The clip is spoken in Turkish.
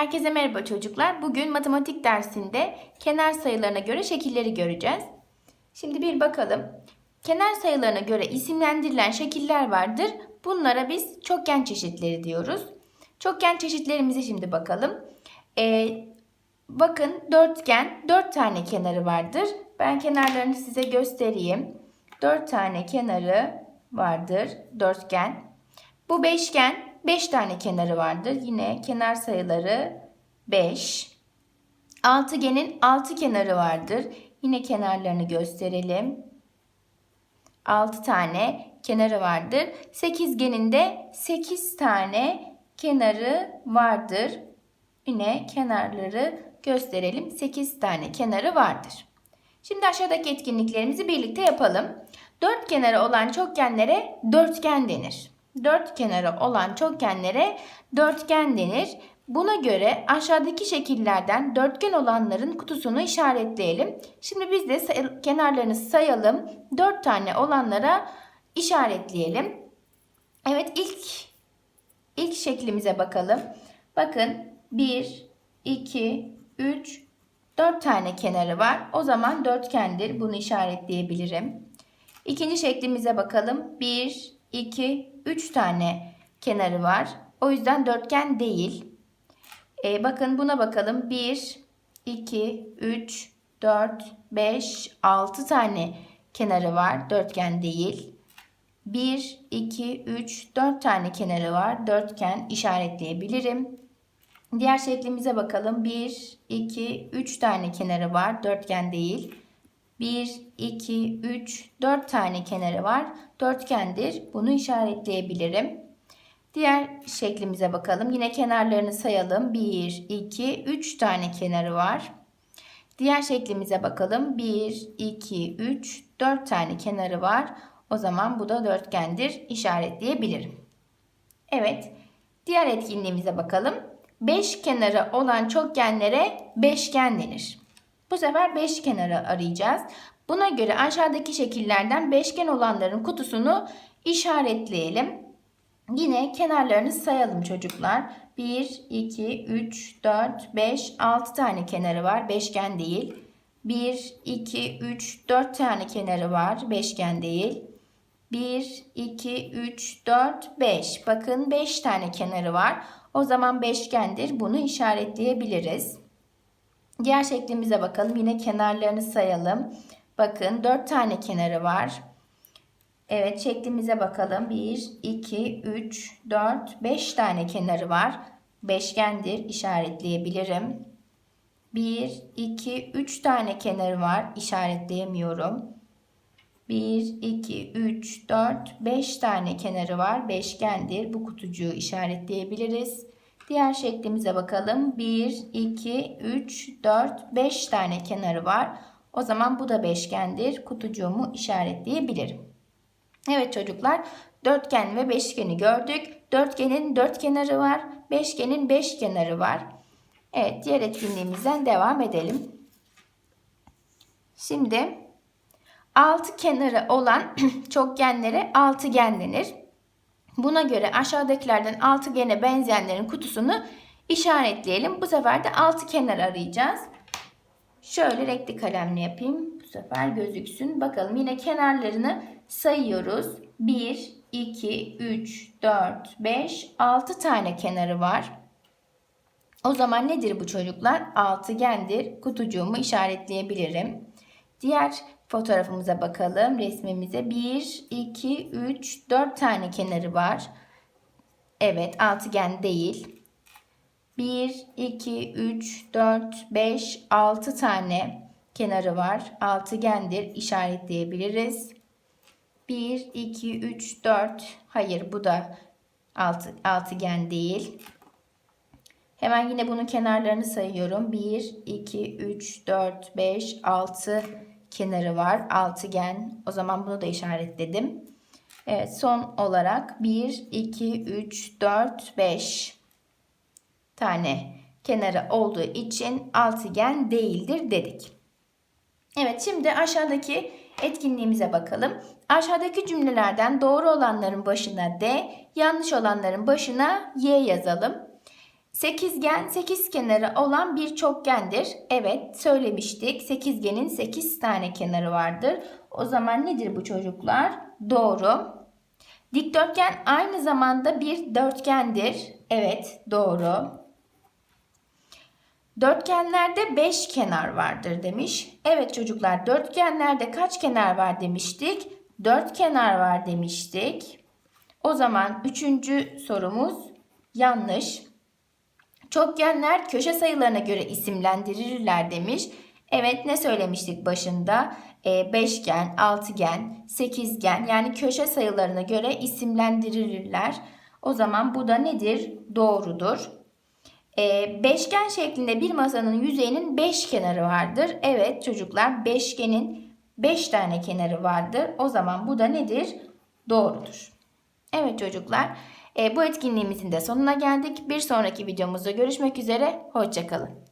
Herkese merhaba çocuklar. Bugün matematik dersinde kenar sayılarına göre şekilleri göreceğiz. Şimdi bir bakalım. Kenar sayılarına göre isimlendirilen şekiller vardır. Bunlara biz çokgen çeşitleri diyoruz. Çokgen çeşitlerimize şimdi bakalım. Ee, bakın dörtgen 4 tane kenarı vardır. Ben kenarlarını size göstereyim. 4 tane kenarı vardır dörtgen. Bu beşgen 5 tane kenarı vardır. Yine kenar sayıları 5. Altıgenin 6 kenarı vardır. Yine kenarlarını gösterelim. 6 tane kenarı vardır. Sekizgenin de 8 tane kenarı vardır. Yine kenarları gösterelim. 8 tane kenarı vardır. Şimdi aşağıdaki etkinliklerimizi birlikte yapalım. Dört kenarı olan çokgenlere dörtgen denir. Dört kenarı olan çokgenlere dörtgen denir. Buna göre aşağıdaki şekillerden dörtgen olanların kutusunu işaretleyelim. Şimdi biz de say- kenarlarını sayalım. Dört tane olanlara işaretleyelim. Evet ilk ilk şeklimize bakalım. Bakın 1, 2, 3, 4 tane kenarı var. O zaman dörtgendir. Bunu işaretleyebilirim. İkinci şeklimize bakalım. 1, 2, 3 tane kenarı var. O yüzden dörtgen değil. Ee, bakın buna bakalım. 1, 2, 3, 4, 5, 6 tane kenarı var. Dörtgen değil. 1, 2, 3, 4 tane kenarı var. Dörtgen işaretleyebilirim. Diğer şeklimize bakalım. 1, 2, 3 tane kenarı var. Dörtgen değil. 1, 2, 3, 4 tane kenarı var. Dörtgendir. Bunu işaretleyebilirim. Diğer şeklimize bakalım. Yine kenarlarını sayalım. 1, 2, 3 tane kenarı var. Diğer şeklimize bakalım. 1, 2, 3, 4 tane kenarı var. O zaman bu da dörtgendir. İşaretleyebilirim. Evet. Diğer etkinliğimize bakalım. 5 kenarı olan çokgenlere beşgen denir. Bu sefer 5 kenarı arayacağız. Buna göre aşağıdaki şekillerden beşgen olanların kutusunu işaretleyelim. Yine kenarlarını sayalım çocuklar. 1, 2, 3, 4, 5, 6 tane kenarı var. Beşgen değil. 1, 2, 3, 4 tane kenarı var. Beşgen değil. 1, 2, 3, 4, 5. Bakın 5 tane kenarı var. O zaman beşgendir. Bunu işaretleyebiliriz. Diğer şeklimize bakalım. Yine kenarlarını sayalım. Bakın 4 tane kenarı var. Evet şeklimize bakalım. 1, 2, 3, 4, 5 tane kenarı var. Beşgendir. işaretleyebilirim. 1, 2, 3 tane kenarı var. İşaretleyemiyorum. 1, 2, 3, 4, 5 tane kenarı var. Beşgendir. Bu kutucuğu işaretleyebiliriz. Diğer şeklimize bakalım. 1, 2, 3, 4, 5 tane kenarı var. O zaman bu da beşgendir. Kutucuğumu işaretleyebilirim. Evet çocuklar dörtgen ve beşgeni gördük. Dörtgenin dört kenarı var. Beşgenin beş kenarı var. Evet diğer etkinliğimizden devam edelim. Şimdi altı kenarı olan çokgenlere altıgen denir. Buna göre aşağıdakilerden altıgene benzeyenlerin kutusunu işaretleyelim. Bu sefer de altı kenar arayacağız. Şöyle renkli kalemle yapayım. Bu sefer gözüksün. Bakalım yine kenarlarını sayıyoruz. 1, 2, 3, 4, 5, 6 tane kenarı var. O zaman nedir bu çocuklar? Altıgendir. Kutucuğumu işaretleyebilirim. Diğer fotoğrafımıza bakalım. Resmimize 1, 2, 3, 4 tane kenarı var. Evet altıgen değil. 1, 2, 3, 4, 5, 6 tane kenarı var. Altıgendir. işaretleyebiliriz. 1, 2, 3, 4. Hayır bu da altı, altıgen değil. Hemen yine bunun kenarlarını sayıyorum. 1, 2, 3, 4, 5, 6 kenarı var. Altıgen. O zaman bunu da işaretledim. Evet son olarak 1, 2, 3, 4, 5 tane kenarı olduğu için altıgen değildir dedik. Evet şimdi aşağıdaki etkinliğimize bakalım. Aşağıdaki cümlelerden doğru olanların başına D, yanlış olanların başına Y yazalım. Sekizgen sekiz kenarı olan bir çokgendir. Evet söylemiştik. Sekizgenin sekiz tane kenarı vardır. O zaman nedir bu çocuklar? Doğru. Dikdörtgen aynı zamanda bir dörtgendir. Evet doğru. Dörtgenlerde 5 kenar vardır demiş. Evet çocuklar dörtgenlerde kaç kenar var demiştik? 4 kenar var demiştik. O zaman üçüncü sorumuz yanlış. Çokgenler köşe sayılarına göre isimlendirilirler demiş. Evet ne söylemiştik başında? E, beşgen, altıgen, sekizgen yani köşe sayılarına göre isimlendirilirler. O zaman bu da nedir? Doğrudur. E, beşgen şeklinde bir masanın yüzeyinin beş kenarı vardır. Evet çocuklar beşgenin beş tane kenarı vardır. O zaman bu da nedir? Doğrudur. Evet çocuklar e, bu etkinliğimizin de sonuna geldik. Bir sonraki videomuzda görüşmek üzere. Hoşçakalın.